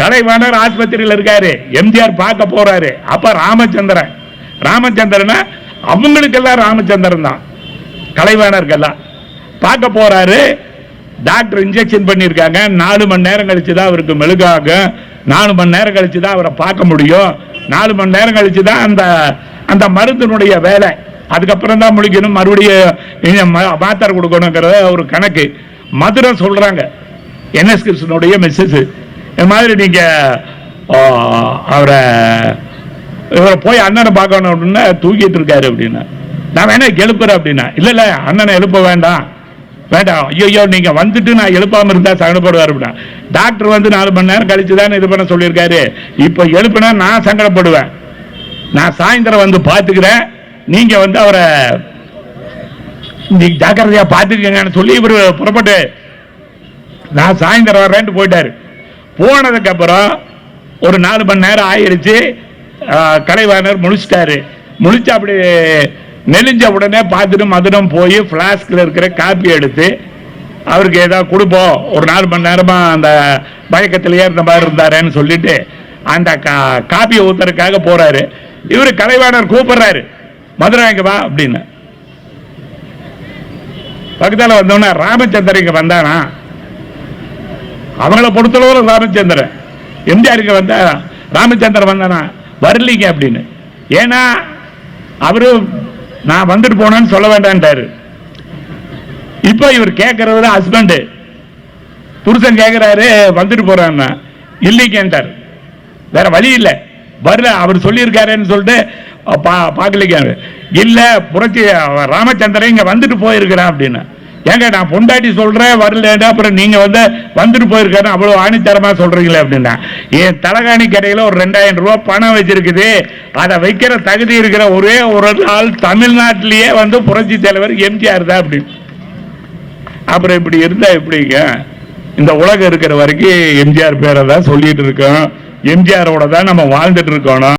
கலைவாணர் ஆஸ்பத்திரியில் இருக்காரு. எம்ஜிஆர் பார்க்க போறாரு. அப்ப ராமச்சந்திரன். ராமச்சந்திரனா அவங்களுக்கெல்லாம் ராமச்சந்திரன் தான். கலைவாணருக்கெல்லாம் பார்க்க போறாரு. டாக்டர் இன்ஜெக்ஷன் பண்ணியிருக்காங்க. நாலு மணி நேரம் கழிச்சு தான் அவருக்கு மெழுகாகும். நாலு மணி நேரம் கழிச்சு தான் அவரை பார்க்க முடியும். நாலு மணி நேரம் கழிச்சு தான் அந்த அந்த மருந்தினுடைய வேலை. அதுக்கப்புறம் தான் முடிக்கணும். மறுபடியும் மாத்திரை கொடுக்கணுங்கிறத ஒரு கணக்கு. மதுரை சொல்றாங்க. என்எஸ் கிருஷ்ணனுடைய மெசேஜ் இந்த மாதிரி நீங்க அவரை இவரை போய் அண்ணனை பார்க்கணும் அப்படின்னா தூக்கிட்டு இருக்காரு அப்படின்னா. நான் வேணா எழுப்புறேன் அப்படின்னா. இல்ல இல்ல அண்ணனை எழுப்ப வேண்டாம். வேண்டாம். ஐயோ நீங்க வந்துட்டு நான் எழுப்பாம இருந்தா சங்கடப்படுவார் அப்படின்னா. டாக்டர் வந்து நாலு மணி நேரம் கழிச்சுதான் இது பண்ண சொல்லியிருக்காரு. இப்போ எழுப்புனா நான் சங்கடப்படுவேன். நான் சாயந்தரம் வந்து பார்த்துக்கிறேன். நீங்க வந்து அவரை நீங்க ஜாக்கிரதையா பார்த்துக்கங்கன்னு சொல்லி இவர் புறப்பட்டு நான் சாயந்தரம் வரேன்ட்டு போயிட்டாரு. போனதுக்கு அப்புறம் ஒரு நாலு மணி நேரம் ஆயிடுச்சு. கலைவாணர் முழிச்சிட்டாரு. முழிச்சு அப்படி நெளிஞ்ச உடனே பார்த்துட்டு மதுரம் போய் ஃப்ளாஸ்கில் இருக்கிற காப்பி எடுத்து அவருக்கு ஏதாவது கொடுப்போம். ஒரு நாலு மணி நேரமாக அந்த மயக்கத்திலேயே இருந்த மாதிரி இருந்தாருன்னு சொல்லிட்டு அந்த கா- காப்பியை ஊத்துறதுக்காக போறாரு. இவர் கலைவாணர் கூப்பிடுறாரு. மதுரை வா அப்படின்னு. பக்கத்தில் வந்தோன்னா ராமச்சந்திரன் இங்கே வந்தானா? அவங்கள பொறுத்தளவு ராமச்சந்திரன். எம்ஜிஆருக்கு வந்த ராமச்சந்திரன் வந்தனா வரலீங்க அப்படின்னு. ஏன்னா அவரு நான் வந்துட்டு போனேன்னு சொல்ல வேண்டான்ட்டாரு இப்போ இவர் கேட்கறது ஹஸ்பண்டு புருஷன் கேட்கிறாரு வந்துட்டு போறான்னா இல்லைங்கன்றார் வேற வழி இல்லை. வரல அவர் சொல்லியிருக்காருன்னு சொல்லிட்டு பா பார்க்கலிங்க. இல்லை புரட்சி ராமச்சந்திரன் இங்க வந்துட்டு போயிருக்கிறான் அப்படின்னு. ஏங்க நான் பொண்டாட்டி சொல்றேன் வரலன்னா அப்புறம் நீங்க வந்து வந்துட்டு போயிருக்காரு அவ்வளவு ஆணித்தரமா சொல்றீங்களே அப்படின்னா. என் தலகாணி கடையில ஒரு ரெண்டாயிரம் ரூபாய் பணம் வச்சிருக்குது. அதை வைக்கிற தகுதி இருக்கிற ஒரே ஒரு நாள் தமிழ்நாட்டிலேயே வந்து புரட்சி தலைவர் எம்ஜிஆர் தான் அப்படின்னு அப்புறம் இப்படி இருந்தா எப்படிங்க? இந்த உலகம் இருக்கிற வரைக்கும் எம்ஜிஆர் பேரை தான் சொல்லிட்டு இருக்கோம். எம்ஜிஆரோட தான் நம்ம வாழ்ந்துட்டு இருக்கோம்.